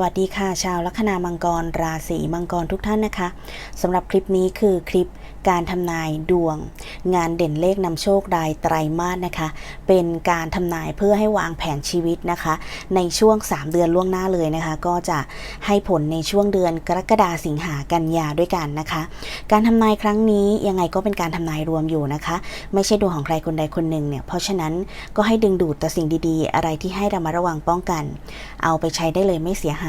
วัสดีค่ะ ชาวลัคนามังกร ราศีมังกรทุกท่านนะคะสำหรับคลิปนี้คือคลิปการทำนายดวง งานเด่นเลขนำโชครายไตรมาสนะคะ เป็นการทำนายเพื่อให้วางแผนชีวิตนะคะ ในช่วง 3 เดือนล่วงหน้าเลยนะคะ ก็จะให้ผลในช่วงเดือนกรกฎาสิงหากันยาด้วยกันนะคะ การทำนายครั้งนี้ยังไงก็เป็นการทำนายรวมอยู่นะคะ ไม่ใช่ดวงของใครคนใดคนหนึ่งเนี่ยเพราะฉะนั้นก็ให้ดึงดูดแต่สิ่งดีๆ อะไรที่ให้เรามาระวังป้องกัน เอาไปใช้ได้เลยไม่เสียหาย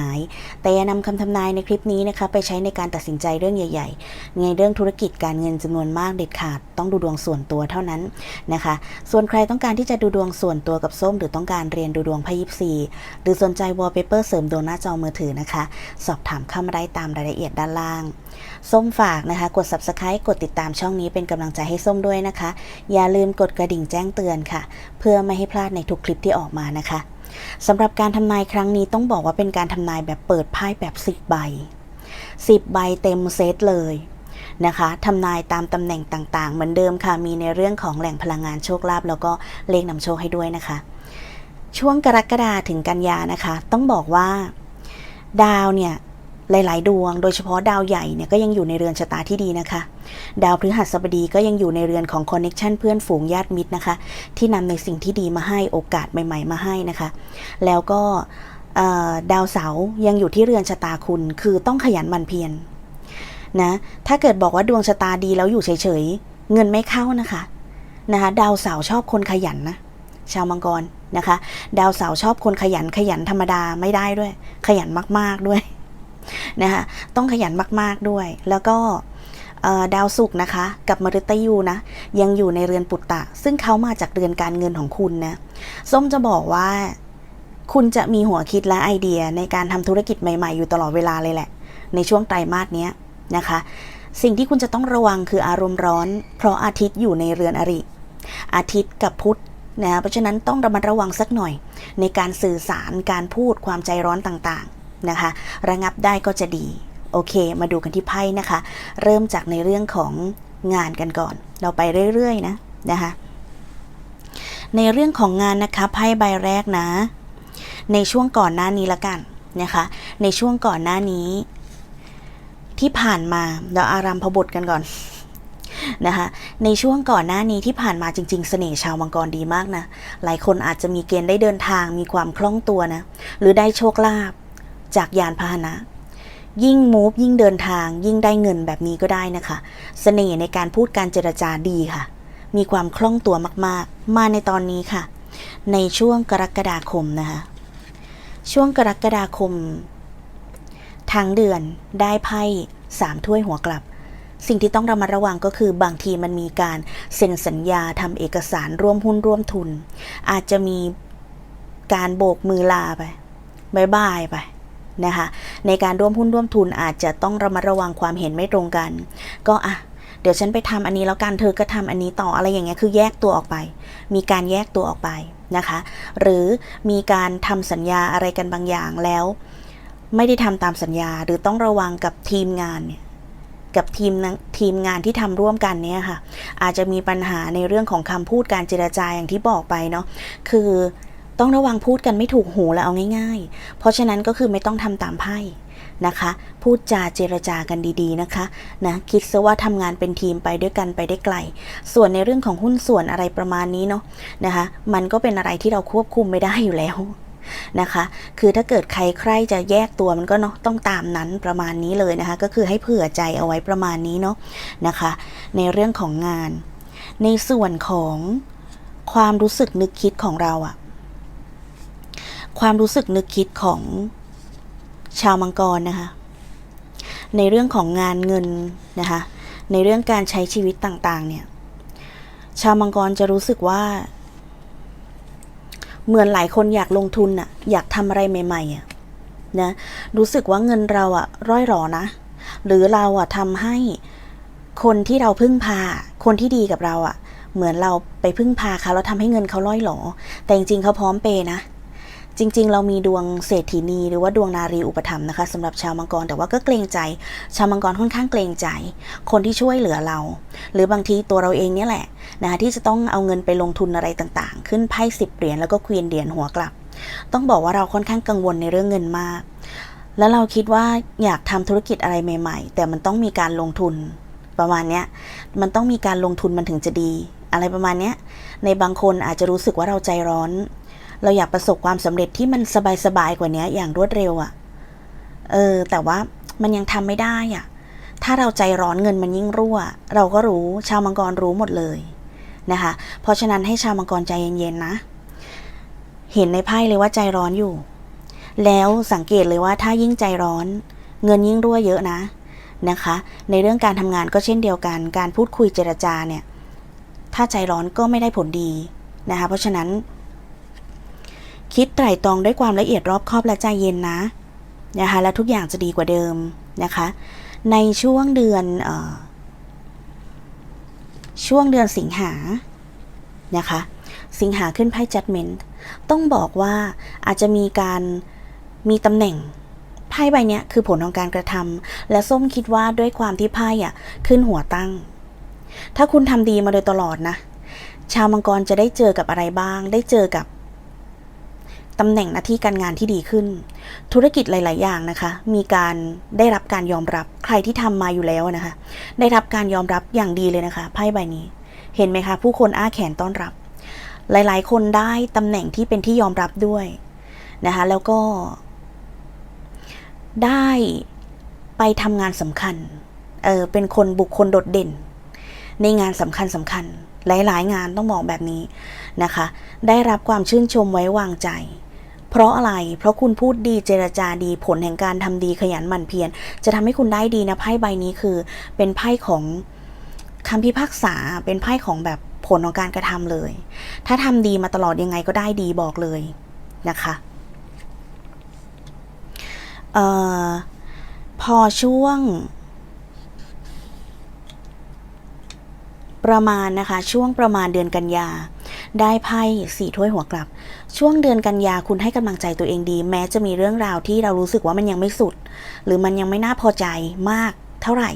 แต่อย่านำคำทำนายในคลิปนี้นะคะไปใช้ในการตัดสินใจเรื่องใหญ่ ๆ ในเรื่องธุรกิจการเงินจำนวนมากเด็ดขาด ต้องดูดวงส่วนตัวเท่านั้นนะคะ ส่วนใครต้องการที่จะดูดวงส่วนตัวกับส้ม หรือต้องการเรียนดูดวงพยิบซีหรือสนใจวอลเปเปอร์เสริมดวงหน้าจอมือถือนะคะ สอบถามเข้ามาได้ตามรายละเอียดด้านล่างส้มฝากนะคะ กด subscribe กดติดตามช่องนี้เป็นกำลังใจให้ส้มด้วยนะคะ อย่าลืมกดกระดิ่งแจ้งเตือนค่ะ เพื่อไม่ให้พลาดในทุกคลิปที่ออกมานะคะ สำหรับการทำนายครั้งนี้ต้องบอกว่าเป็นการทำนายแบบเปิดไพ่แบบ10ใบ10ใบเต็มเซตเลยนะคะทำนายตามตำแหน่งต่างๆ เหมือนเดิมค่ะ มีในเรื่องของแหล่งพลังงานโชคลาภแล้วก็เลขนำโชคให้ด้วยนะคะ ช่วงกรกฎาถึงกันยานะคะ ต้องบอกว่า ดาวเนี่ย หลาย ๆ ดวง โดยเฉพาะดาวใหญ่เนี่ยก็ยังอยู่ในเรือนชะตาที่ดีนะคะ ดาวพฤหัสบดีก็ยังอยู่ในเรือนของคอนเน็ชันเพื่อนฝูงญาติมิตรนะคะ ที่นำในสิ่งที่ดีมาให้โอกาสใหม่ ๆ มาให้นะคะ แล้วก็ดาวเสาร์ยังอยู่ที่เรือนชะตาคุณ คือต้องขยันหมั่นเพียรนะถ้าเกิดบอกว่าดวงชะตาดีแล้วอยู่เฉย ๆ เงินไม่เข้านะคะนะคะดาวเสาร์ชอบคนขยันนะชาวมังกรนะคะ ดาวเสาร์ชอบคนขยันขยันธรรมดาไม่ได้ด้วย ขยันมาก ๆ ด้วย นะคะต้องขยันมากๆด้วย แล้วก็ดาวศุกร์นะคะ กับมฤตยูนะ ยังอยู่ในเรือนปุตตะ ซึ่งเขามาจากเรือนการเงินของคุณนะส้มจะบอกว่าคุณจะมีหัวคิดและไอเดียในการทำธุรกิจใหม่ๆ อยู่ตลอดเวลาเลยแหละ ในช่วงไตรมาสนี้นะคะ สิ่งที่คุณจะต้องระวังคืออารมณ์ร้อน เพราะอาทิตย์อยู่ในเรือนอริ อาทิตย์กับพุธนะเพราะฉะนั้นต้องระมัดระวังสักหน่อย ในการสื่อสารการพูดความใจร้อนต่างๆ นะคะ ระงับได้ก็จะดี โอเค มาดูกันที่ไพ่นะคะ เริ่มจากในเรื่องของงานกันก่อน เราไปเรื่อยๆนะนะคะ ในเรื่องของงานนะคะไพ่ใบแรกนะ ในช่วงก่อนหน้านี้ละกันนะคะ ในช่วงก่อนหน้านี้ ที่ผ่านมาเราอารามพบทกันก่อนนะคะในช่วงก่อนหน้านี้ที่ผ่านมาจริง ๆ เสน่ห์ชาวมังกรดีมากนะ หลายคนอาจจะมีเกณฑ์ได้เดินทางมีความคล่องตัวนะ หรือได้โชคลาภ จากยานพาหนะ ยิ่งมูฟยิ่งเดินทาง ยิ่งได้เงินแบบนี้ก็ได้นะคะเสน่ห์ในการพูดการเจรจาดีค่ะ มีความคล่องตัวมากๆ มาในตอนนี้ค่ะ ในช่วงกรกฎาคมนะคะช่วงกรกฎาคมทั้งเดือนได้ไพ่สามถ้วยหัวกลับ สิ่งที่ต้องระมัดระวังก็คือบางทีมันมีการเซ็นสัญญาทำเอกสารร่วมหุ้นร่วมทุน อาจจะมีการโบกมือลาไปบายบายไป นะคะในการร่วมหุ้นร่วมทุนอาจจะต้องระมัดระวังความเห็นไม่ตรงกัน ก็อะเดี๋ยวฉันไปทำอันนี้แล้วกันเธอก็ทำอันนี้ต่ออะไรอย่างเงี้ยคือแยกตัวออกไป มีการแยกตัวออกไปนะคะ หรือมีการทำสัญญาอะไรกันบางอย่างแล้ว ไม่ได้ทำตามสัญญาหรือต้องระวังกับทีมงานเนี่ยกับทีมทีมงานที่ทำร่วมกันเนี่ยค่ะ อาจจะมีปัญหาในเรื่องของคำพูดการเจรจาอย่างที่บอกไปเนาะคือ ต้องระวังพูดกันไม่ถูกหูแล้วเอาง่ายๆ เพราะฉะนั้นก็คือไม่ต้องทำตามไพ่นะคะ พูดจาเจรจากันดีๆนะคะนะคิดซะว่าทำงานเป็นทีมไปด้วยกันไปได้ไกล ส่วนในเรื่องของหุ้นส่วนอะไรประมาณนี้เนาะนะคะ มันก็เป็นอะไรที่เราควบคุมไม่ได้อยู่แล้วนะคะ คือถ้าเกิดใครใครจะแยกตัวมันก็เนาะต้องตามนั้นประมาณนี้เลยนะคะ ก็คือให้เผื่อใจเอาไว้ประมาณนี้เนาะนะคะ ในเรื่องของงาน ในส่วนของความรู้สึกนึกคิดของเราอะ ความรู้สึกนึกคิดของชาวมังกรนะคะ ในเรื่องของงานเงินนะคะ ในเรื่องการใช้ชีวิตต่างๆ เนี่ย ชาวมังกรจะรู้สึกว่า เหมือนหลายคนอยากลงทุนอะอยากทำอะไรใหม่ๆอะนะรู้สึกว่าเงินเราอะร่อยหรอนะ หรือเราอะทำให้คนที่เราพึ่งพา คนที่ดีกับเราอะเหมือนเราไปพึ่งพาเขาแล้วทำให้เงินเขาร่อยหรอ แต่จริงๆเขาพร้อมเปย์นะ จริง ๆ เรามีดวงเศรษฐีนีหรือว่าดวงนารีอุปถัมนะคะสำหรับชาวมังกรแต่ว่าก็เกรงใจ ชาวมังกรค่อนข้างเกรงใจ คนที่ช่วยเหลือเรา หรือบางทีตัวเราเองเนี่ยแหละนะคะที่จะต้องเอาเงินไปลงทุนอะไรต่างๆ ขึ้นไพ่สิบเหรียญแล้วก็ควีนเหรียญหัวกลับ ต้องบอกว่าเราค่อนข้างกังวลในเรื่องเงินมาก แล้วเราคิดว่าอยากทำธุรกิจอะไรใหม่ ๆ แต่มันต้องมีการลงทุนประมาณเนี้ยมันต้องมีการลงทุนมันถึงจะดี อะไรประมาณเนี้ยในบางคนอาจจะรู้สึกว่าเราใจร้อน เราอยากประสบความสำเร็จที่มันสบายๆกว่านี้อย่างรวดเร็วอะ่ะ เออ แต่ว่ามันยังทำไม่ได้อะ่ะ ถ้าเราใจร้อนเงินมันยิ่งรั่ว เราก็รู้ชาวมังกรรู้หมดเลยนะคะ เพราะฉะนั้นให้ชาวมังกรใจเย็นๆนะ เห็นในไพ่เลยว่าใจร้อนอยู่ แล้วสังเกตเลยว่าถ้ายิ่งใจร้อน เงินยิ่งรั่วเยอะนะนะคะ ในเรื่องการทำงานก็เช่นเดียวกัน การพูดคุยเจรจาเนี่ย ถ้าใจร้อนก็ไม่ได้ผลดีนะคะ เพราะฉะนั้น คิดไตร่ตรองด้วยความละเอียดรอบคอบและใจเย็นนะนะคะแล้วทุกอย่างจะดีกว่าเดิมนะคะ ในช่วงเดือนออช่วงเดือนสิงหานะคะ สิงหาขึ้นไพ่ judgment ต้องบอกว่าอาจจะมีการมีตำแหน่งไพ่ใบนี้คือผลของการกระทำและส้มคิดว่าด้วยความที่ไพ่อะขึ้นหัวตั้ง ถ้าคุณทำดีมาโดยตลอดนะ ชาวมังกรจะได้เจอกับอะไรบ้าง ได้เจอกับ ตำแหน่งหน้าที่การงานที่ดีขึ้น ธุรกิจหลาย ๆ อย่างนะคะ มีการได้รับการยอมรับใครที่ทำมาอยู่แล้วนะคะ ได้รับการยอมรับอย่างดีเลยนะคะไพ่ใบนี้ เห็นไหมคะ ผู้คนอ้าแขนต้อนรับ หลาย ๆ คนได้ตำแหน่งที่เป็นที่ยอมรับด้วยนะคะ แล้วก็ ได้ไปทำงานสำคัญ เออเป็นคนบุคคลโดดเด่น ในงานสำคัญสำคัญ หลาย ๆ งานต้องบอกแบบนี้นะคะ ได้รับความชื่นชมไว้วางใจ เพราะอะไร เพราะคุณพูดดีเจรจาดีผลแห่งการทำดีขยันหมั่นเพียรจะทำให้คุณได้ดีนะไพ่ใบนี้คือ เป็นไพ่ของคำพิพากษาเป็นไพ่ของแบบผลของการกระทำเลย ถ้าทำดีมาตลอดยังไงก็ได้ดีบอกเลยนะคะเอ่อพอช่วง ประมาณนะคะ ช่วงประมาณเดือนกันยา ได้ไพ่สี่ถ้วยหัวกลับ ช่วงเดือนกันยาคุณให้กำลังใจตัวเองดี แม้จะมีเรื่องราวที่เรารู้สึกว่ามันยังไม่สุด หรือมันยังไม่น่าพอใจมากเท่าไหร่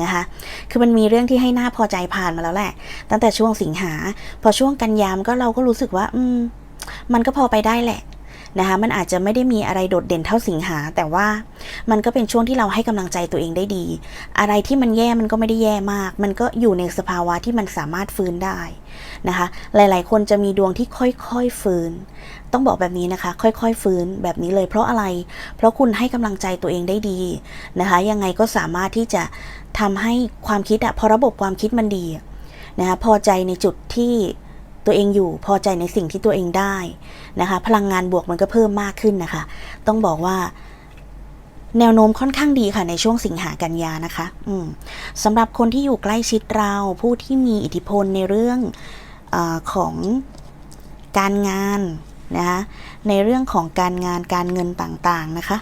นะคะ คือมันมีเรื่องที่ให้น่าพอใจผ่านมาแล้วแหละ ตั้งแต่ช่วงสิงหา พอช่วงกันยามก็เราก็รู้สึกว่า อืม มันก็พอไปได้แหละ นะคะมันอาจจะไม่ได้มีอะไรโดดเด่นเท่าสิงหา แต่ว่ามันก็เป็นช่วงที่เราให้กำลังใจตัวเองได้ดี อะไรที่มันแย่มันก็ไม่ได้แย่มาก มันก็อยู่ในสภาวะที่มันสามารถฟื้นได้นะคะ หลายๆ คนจะมีดวงที่ค่อยๆฟื้น ต้องบอกแบบนี้นะคะ ค่อยๆฟื้นแบบนี้เลยเพราะอะไร เพราะคุณให้กำลังใจตัวเองได้ดีนะคะ ยังไงก็สามารถที่จะทำให้ความคิดอะพอระบบความคิดมันดีนะคะพอใจในจุดที่ตัวเองอยู่พอใจในสิ่งที่ตัวเองได้ นะคะ พลังงานบวกมันก็เพิ่มมากขึ้นนะคะ ต้องบอกว่าแนวโน้มค่อนข้างดีค่ะในช่วงสิงหากันยานะคะอืมสำหรับคนที่อยู่ใกล้ชิดเราผู้ที่มีอิทธิพลในเรื่องอของการงานนะคะในเรื่องของการงานการเงินต่างๆนะคะ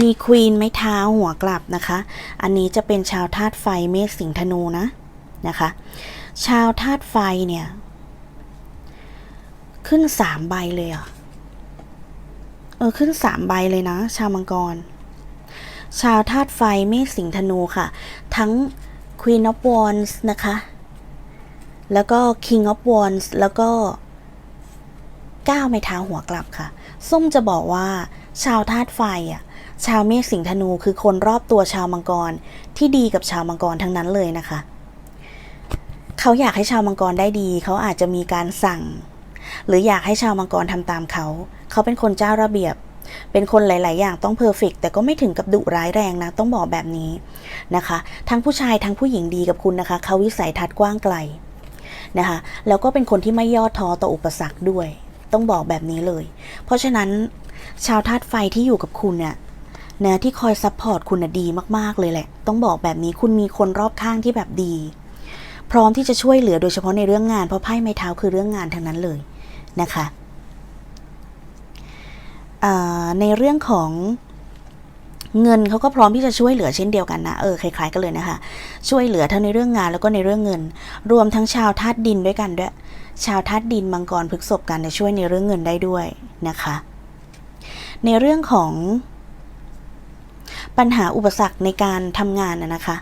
มีควีนไม้เท้าหัวกลับนะคะ อันนี้จะเป็นชาวธาตุไฟเมษสิงธนูนะนะคะ ชาวธาตุไฟเนี่ย ขึ้นสามใบเลยอะ เออ ขึ้นสามใบเลยนะ ชาวมังกร ชาวธาตุไฟเมษสิงธนูค่ะ ทั้ง Queen of Wands นะคะ แล้วก็ King of Wands แล้วก็ก้าวไม้เท้าหัวกลับค่ะ ส้มจะบอกว่า ชาวธาตุไฟอะ ชาวเมษสิงธนูคือคนรอบตัวชาวมังกรที่ดีกับชาวมังกรทั้งนั้นเลยนะคะ เขาอยากให้ชาวมังกรได้ดี เขาอาจจะมีการสั่ง หรืออยากให้ชาวมังกรทำตามเขา เขาเป็นคนเจ้าระเบียบ เป็นคนหลาย ๆ อย่างต้องเพอร์เฟกแต่ก็ไม่ถึงกับดุร้ายแรงนะ ต้องบอกแบบนี้นะคะ ทั้งผู้ชายทั้งผู้หญิงดีกับคุณนะคะ เขาวิสัยทัศน์กว้างไกลนะคะ แล้วก็เป็นคนที่ไม่ย่อท้อต่ออุปสรรคด้วย ต้องบอกแบบนี้เลย เพราะฉะนั้นชาวธาตุไฟที่อยู่กับคุณเนี่ยนะที่คอยซัพพอร์ตคุณนะดีมาก ๆ เลยแหละ ต้องบอกแบบนี้คุณมีคนรอบข้างที่แบบดี พร้อมที่จะช่วยเหลือโดยเฉพาะในเรื่องงาน เพราะไพ่ไม้เท้าคือเรื่องงานทั้งนั้นเลย นะคะในเรื่องของเงินเขาก็พร้อมที่จะช่วยเหลือเช่นเดียวกันนะเออคล้ายๆกันเลยนะคะ ช่วยเหลือทั้งในเรื่องงานแล้วก็ในเรื่องเงิน รวมทั้งชาวธาตุดินด้วยกันด้วย ชาวธาตุดินมังกรพฤกษบกันจะช่วยในเรื่องเงินได้ด้วยนะคะ ในเรื่องของปัญหาอุปสรรคในการทำงานนะนะคะ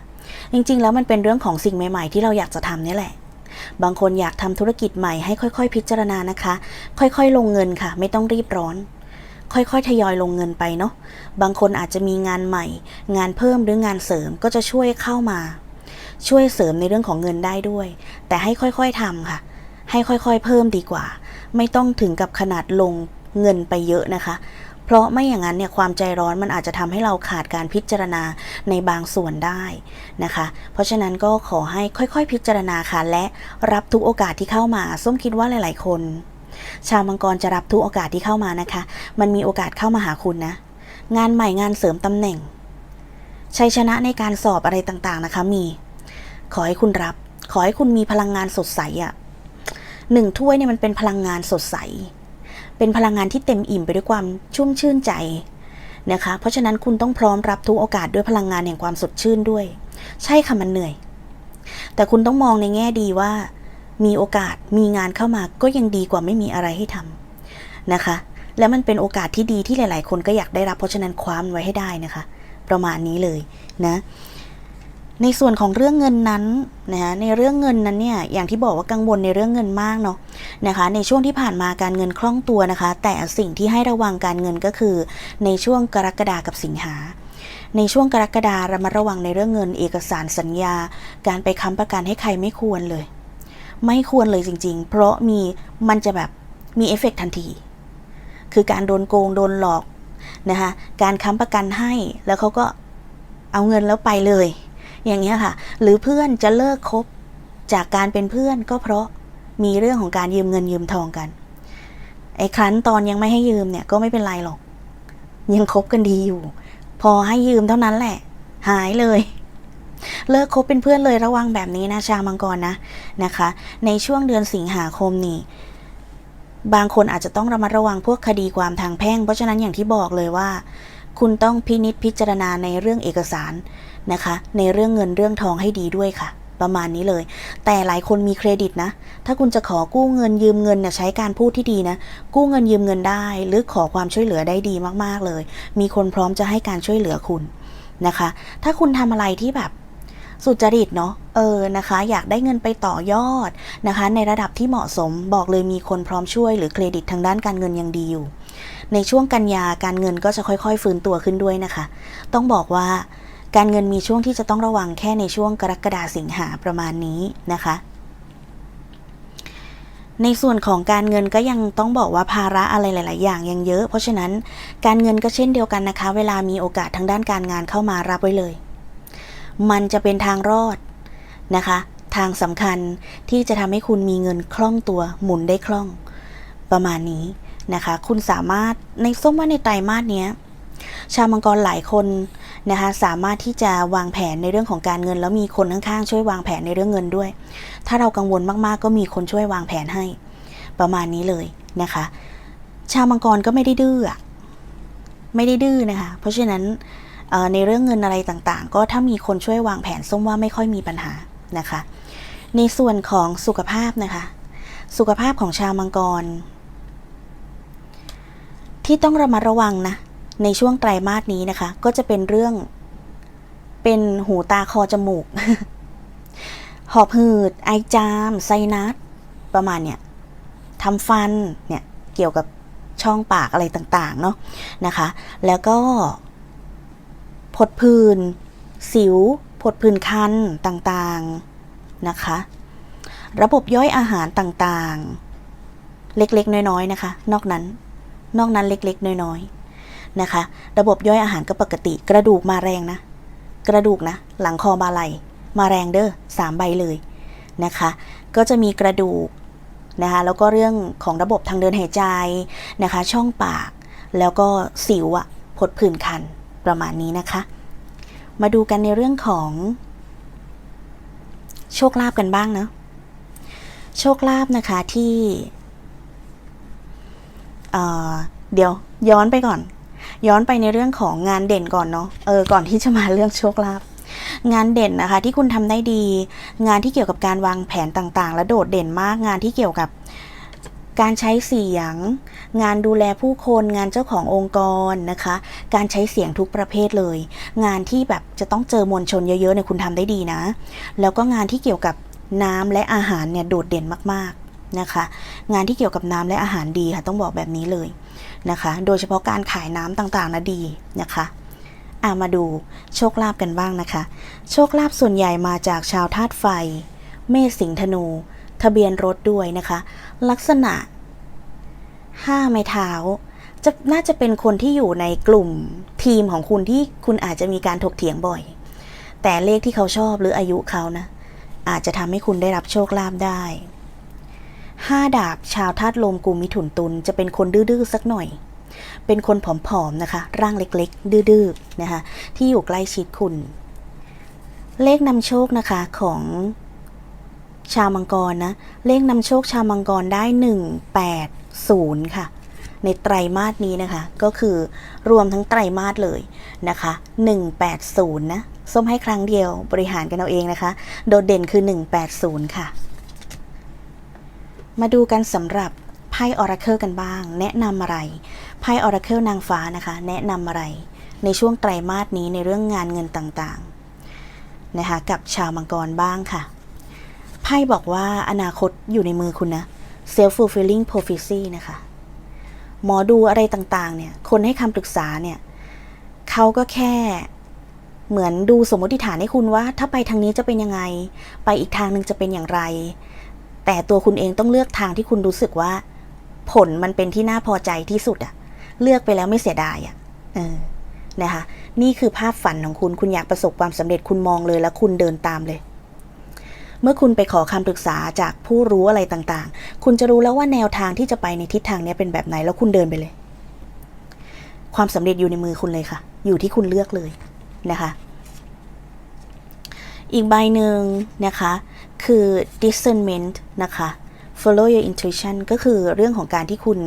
จริงๆ แล้วมันเป็นเรื่องของสิ่งใหม่ ๆ ที่เราอยากจะทำนี่แหละ บางคนอยากทำธุรกิจใหม่ให้ค่อย ๆ พิจารณานะคะ ค่อยๆ ลงเงินค่ะ ไม่ต้องรีบร้อน ค่อยๆ ทยอยลงเงินไปเนาะ บางคนอาจจะมีงานใหม่ งานเพิ่มหรืองานเสริมก็จะช่วยเข้ามา ช่วยเสริมในเรื่องของเงินได้ด้วย แต่ให้ค่อยๆทำค่ะ ให้ค่อยๆ เพิ่มดีกว่า ไม่ต้องถึงกับขนาดลงเงินไปเยอะนะคะ เพราะไม่อย่างนั้นเนี่ยความใจร้อนมันอาจจะทำให้เราขาดการพิจารณาในบางส่วนได้นะคะ เพราะฉะนั้นก็ขอให้ค่อยๆ พิจารณาค่ะและรับทุกโอกาสที่เข้ามา ส้มคิดว่าหลายๆ คน ชาวมังกรจะรับทุกโอกาสที่เข้ามานะคะ มันมีโอกาสเข้ามาหาคุณนะ งานใหม่งานเสริมตำแหน่งชัยชนะในการสอบอะไรต่างๆนะคะมี ขอให้คุณรับ ขอให้คุณมีพลังงานสดใสอะ่ะหนึ่งถ้วยเนี่ยมันเป็นพลังงานสดใส เป็นพลังงานที่เต็มอิ่มไปด้วยความชุ่มชื่นใจนะคะ เพราะฉะนั้นคุณต้องพร้อมรับทุกโอกาสด้วยพลังงานแห่งความสดชื่นด้วย ใช่ค่ะมันเหนื่อย แต่คุณต้องมองในแง่ดีว่า มีโอกาสมีงานเข้ามาก็ยังดีกว่าไม่มีอะไรให้ทำนะคะ และมันเป็นโอกาสที่ดีที่หลาย ๆ คนก็อยากได้รับ เพราะฉะนั้นคว้ามันไว้ให้ได้นะคะ ประมาณนี้เลยนะ ในส่วนของเรื่องเงินนั้นนะคะในเรื่องเงินนั้นเนี่ยอย่างที่บอกว่ากังวลในเรื่องเงินมากเนาะนะคะในช่วงที่ผ่านมาการเงินคล่องตัวนะคะ แต่สิ่งที่ให้ระวังการเงินก็คือ ในช่วงกรกฎากับสิงหา ในช่วงกรกฎาระมัดระวังในเรื่องเงิน เอกสารสัญญา การไปค้ำประกันให้ใครไม่ควรเลย ไม่ควรเลยจริง ๆ เพราะมีมันจะแบบมีเอฟเฟกต์ทันที คือการโดนโกงโดนหลอกนะคะการค้ำประกันให้แล้วเขาก็เอาเงินแล้วไปเลย อย่างเงี้ยค่ะ หรือเพื่อนจะเลิกคบจากการเป็นเพื่อนก็เพราะมีเรื่องของการยืมเงินยืมทองกัน ไอ้ครั้นตอนยังไม่ให้ยืมเนี่ยก็ไม่เป็นไรหรอก ยังคบกันดีอยู่ พอให้ยืมเท่านั้นแหละ หายเลย เลิกคบเป็นเพื่อนเลยระวังแบบนี้นะชาวมังกรนะนะคะ ในช่วงเดือนสิงหาคมนี่บางคนอาจจะต้องระมัดระวังพวกคดีความทางแพ่ง เพราะฉะนั้นอย่างที่บอกเลยว่า คุณต้องพินิจพิจารณาในเรื่องเอกสารนะคะ ในเรื่องเงินเรื่องทองให้ดีด้วยค่ะ ประมาณนี้เลย แต่หลายคนมีเครดิตนะ ถ้าคุณจะขอกู้เงินยืมเงินเนี่ยใช้การพูดที่ดีนะ กู้เงินยืมเงินได้ หรือขอความช่วยเหลือได้ดีมากๆเลย มีคนพร้อมจะให้การช่วยเหลือคุณนะคะ ถ้าคุณทำอะไรที่แบบสุจริตเนาะ เออ นะคะ อยากได้เงินไปต่อยอดนะคะ ในระดับที่เหมาะสม บอกเลยมีคนพร้อมช่วยหรือเครดิตทางด้านการเงินยังดีอยู่ ในช่วงกันยาการเงินก็จะค่อยๆ ฟื้นตัวขึ้นด้วยนะคะ ต้องบอกว่าการเงินมีช่วงที่จะต้องระวังแค่ในช่วงกรกฎาสิงหาประมาณนี้นะคะ ในส่วนของการเงินก็ยังต้องบอกว่าภาระอะไรหลาย ๆ อย่างยังเยอะ เพราะฉะนั้นการเงินก็เช่นเดียวกันนะคะ เวลามีโอกาสทางด้านการงานเข้ามารับไว้เลย มันจะเป็นทางรอดนะคะ ทางสำคัญที่จะทำให้คุณมีเงินคล่องตัวหมุนได้คล่อง ประมาณนี้ นะคะ คุณสามารถในส้มว่าในไตรมาสเนี้ยชาวมังกรหลายคนนะคะสามารถที่จะวางแผนในเรื่องของการเงิน แล้วมีคนข้างๆช่วยวางแผนในเรื่องเงินด้วย ถ้าเรากังวลมากๆ ก็มีคนช่วยวางแผนให้ ประมาณนี้เลยนะคะ ชาวมังกรก็ไม่ได้ดื้อไม่ได้ดื้อนะคะ เพราะฉะนั้นในเรื่องเงินอะไรต่างๆ ก็ถ้ามีคนช่วยวางแผนส้มว่าไม่ค่อยมีปัญหานะคะ ในส่วนของสุขภาพนะคะ สุขภาพของชาวมังกร ที่ต้องระมัดระวังนะ ในช่วงไตรมาสนี้นะคะ ก็จะเป็นเรื่อง เป็นหูตาคอจมูก หอบหืด ไอจาม ไซนัสประมาณเนี่ยทำฟันเนี่ยเกี่ยวกับช่องปากอะไรต่าง ๆ เนาะนะคะ แล้วก็ผดผื่นสิวผดผื่นคันต่างๆนะคะ ระบบย่อยอาหารต่างๆ เล็กๆ น้อยๆนะคะ นอกนั้น นอกนั้นเล็กๆ น้อยๆนะคะ ระบบย่อยอาหารก็ปกติ กระดูกมาแรงนะ กระดูกนะ หลังคอบาไหลมาแรงเด้อสามใบเลยนะคะ ก็จะมีกระดูกนะคะแล้วก็เรื่องของระบบทางเดินหายใจนะคะ ช่องปาก แล้วก็สิวอะผดผื่นคันประมาณนี้นะคะ มาดูกันในเรื่องของ โชคลาภกันบ้างเนาะโชคลาภนะคะที่ เเดี๋ยวย้อนไปก่อน ย้อนไปในเรื่องของงานเด่นก่อนเนาะเออก่อนที่จะมาเรื่องโชคลาภงานเด่นนะคะที่คุณทำได้ดี งานที่เกี่ยวกับการวางแผนต่างๆ และโดดเด่นมากงานที่เกี่ยวกับการใช้เสียง งานดูแลผู้คนงานเจ้าขององค์กรนะคะ การใช้เสียงทุกประเภทเลย งานที่แบบจะต้องเจอมวลชนเยอะๆเนี่ยคุณทำได้ดีนะ แล้วก็งานที่เกี่ยวกับน้ำและอาหารเนี่ยโดดเด่นมากๆ นะคะ งานที่เกี่ยวกับน้ำและอาหารดีค่ะ ต้องบอกแบบนี้เลยนะคะ โดยเฉพาะการขายน้ำต่างๆนะดีนะคะอะมาดูโชคลาภกันบ้างนะคะ โชคลาภส่วนใหญ่มาจากชาวธาตุไฟ เมษสิงธนู ทะเบียนรถด้วยนะคะ ลักษณะห้าไม้เท้าจะน่าจะเป็นคนที่อยู่ในกลุ่มทีมของคุณที่คุณอาจจะมีการถกเถียงบ่อย แต่เลขที่เขาชอบหรืออายุเขานะ อาจจะทำให้คุณได้รับโชคลาภได้ ห้าดาบชาวธาตุลมกลุ่มมิถุนตุลจะเป็นคนดื้อๆสักหน่อย เป็นคนผอมๆนะคะ ร่างเล็กๆ ดื้อๆนะคะ ที่อยู่ใกล้ชิดคุณ เลขนำโชคนะคะของชาวมังกรนะ เลขนำโชคชาวมังกรได้ 180 ค่ะ ในไตรมาสนี้นะคะ ก็คือรวมทั้งไตรมาสเลยนะคะ 180 นะ ส้มให้ครั้งเดียวบริหารกันเอาเองนะคะ โดดเด่นคือ 180 ค่ะ มาดูกันสำหรับไพ่ออราเคิลกันบ้าง แนะนำอะไรไพ่ออราเคิลนางฟ้านะคะ แนะนำอะไร ในช่วงไตรมาสนี้ในเรื่องงานเงินต่างๆนะคะกับชาวมังกรบ้างค่ะไพ่บอกว่าอนาคตอยู่ในมือคุณนะ self fulfilling prophecy นะคะ หมอดูอะไรต่างๆ เนี่ย คนให้คำปรึกษาเนี่ยเขาก็แค่เหมือนดูสมมติฐานให้คุณว่า ถ้าไปทางนี้จะเป็นยังไง ไปอีกทางหนึ่งจะเป็นอย่างไร แต่ตัวคุณเองต้องเลือกทางที่คุณรู้สึกว่า ผลมันเป็นที่น่าพอใจที่สุดอะเลือกไปแล้วไม่เสียดายอะเออนะคะ นี่คือภาพฝันของคุณคุณอยากประสบความสำเร็จคุณมองเลยแล้วคุณเดินตามเลย เมื่อคุณไปขอคำปรึกษาจากผู้รู้อะไรต่างๆ คุณจะรู้แล้วว่าแนวทางที่จะไปในทิศทางนี้เป็นแบบไหนแล้วคุณเดินไปเลย ความสำเร็จอยู่ในมือคุณเลยค่ะ อยู่ที่คุณเลือกเลยนะคะ อีกใบหนึ่งนะคะ คือ discernment นะคะ follow your intuition ก็คือเรื่องของการที่คุณ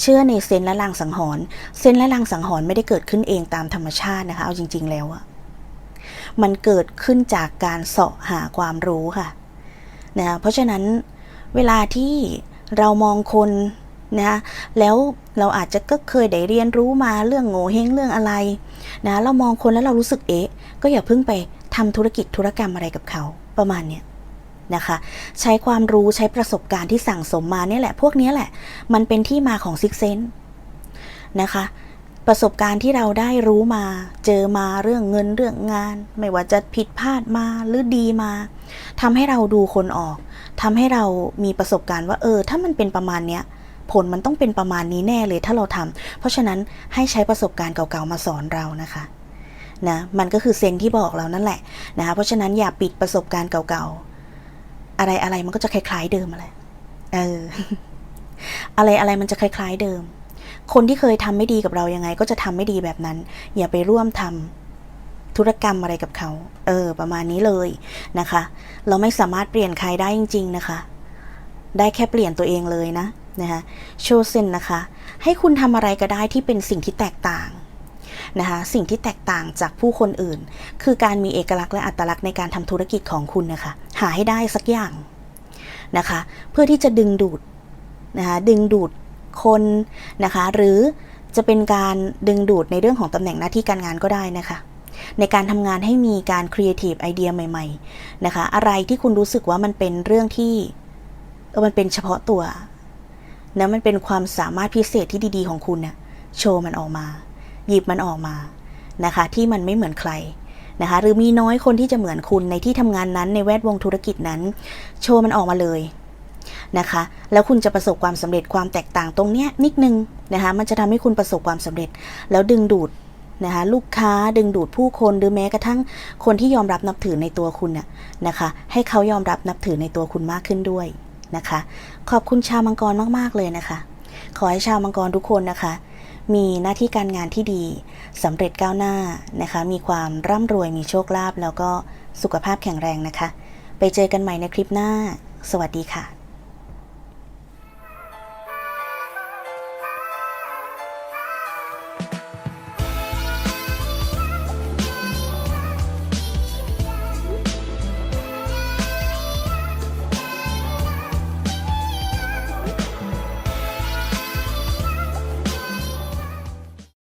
เชื่อในเซนและลางสังหรณ์เซนและลางสังหรณ์ไม่ได้เกิดขึ้นเองตามธรรมชาตินะคะ เอาจริง ๆ แล้วอะมันเกิดขึ้นจากการเสาะหาความรู้ค่ะนะเพราะฉะนั้นเวลาที่เรามองคนนะแล้วเราอาจจะก็เคยได้เรียนรู้มาเรื่องโง่เฮงเรื่องอะไรนะเรามองคนแล้วเรารู้สึกเอ๊ะ ก็อย่าเพิ่งไปทำธุรกิจธุรกรรมอะไรกับเขาประมาณเนี้ย นะคะ ใช้ความรู้ใช้ประสบการณ์ที่สั่งสมมาเนี่ยแหละ พวกนี้แหละ มันเป็นที่มาของซิกเซนนะคะ ประสบการณ์ที่เราได้รู้มา เจอมาเรื่องเงินเรื่องงาน ไม่ว่าจะผิดพลาดมาหรือดีมาทำให้เราดูคนออกทำให้เรามีประสบการณ์ว่าเออ ถ้ามันเป็นประมาณเนี้ยผลมันต้องเป็นประมาณนี้แน่เลยถ้าเราทำเพราะฉะนั้นให้ใช้ประสบการณ์เก่าๆมาสอนเรานะคะนะมันก็คือเซนที่บอกเรานั่นแหละนะคะเพราะฉะนั้นอย่าปิดประสบการณ์เก่าๆ อะไรอะไรมันก็จะคล้ายๆเดิมอะไรเอออะไรอะไรมันจะคล้าย ๆเดิม คนที่เคยทำไม่ดีกับเรายังไง ก็จะทำไม่ดีแบบนั้น อย่าไปร่วมทำธุรกรรมอะไรกับเขา เออ ประมาณนี้เลยนะคะ เราไม่สามารถเปลี่ยนใครได้จริง ๆ นะคะ ได้แค่เปลี่ยนตัวเองเลยนะนะคะโชเซนนะคะ ให้คุณทำอะไรก็ได้ที่เป็นสิ่งที่แตกต่าง นะคะสิ่งที่แตกต่างจากผู้คนอื่น คือการมีเอกลักษณ์และอัตลักษณ์ในการทำธุรกิจของคุณนะคะ หาให้ได้สักอย่างนะคะ เพื่อที่จะดึงดูดนะคะดึงดูดคนนะคะ หรือจะเป็นการดึงดูดในเรื่องของตำแหน่งหน้าที่การงานก็ได้นะคะ ในการทำงานให้มีการครีเอทีฟไอเดียใหม่ ๆ นะคะ อะไรที่คุณรู้สึกว่ามันเป็นเรื่องที่เออมันเป็นเฉพาะตัวนะมันเป็นความสามารถพิเศษที่ดี ๆ ของคุณเนี่ยโชว์มันออกมา หยิบมันออกมานะคะ ที่มันไม่เหมือนใครนะคะหรือมีน้อยคนที่จะเหมือนคุณในที่ทำงานนั้นในแวดวงธุรกิจนั้น โชว์มันออกมาเลยนะคะ แล้วคุณจะประสบความสำเร็จความแตกต่างตรงเนี้ยนิดนึงนะคะ มันจะทำให้คุณประสบความสำเร็จ แล้วดึงดูดนะคะลูกค้าดึงดูดผู้คนหรือแม้กระทั่งคนที่ยอมรับนับถือในตัวคุณน่ะนะคะ ให้เขายอมรับนับถือในตัวคุณมากขึ้นด้วยนะคะ ขอบคุณชาวมังกรมากๆเลยนะคะ ขอให้ชาวมังกรทุกคนนะคะ มีหน้าที่การงานที่ดีสำเร็จก้าวหน้านะคะ มีความร่ำรวยมีโชคลาภแล้วก็สุขภาพแข็งแรงนะคะ ไปเจอกันใหม่ในคลิปหน้า สวัสดีค่ะ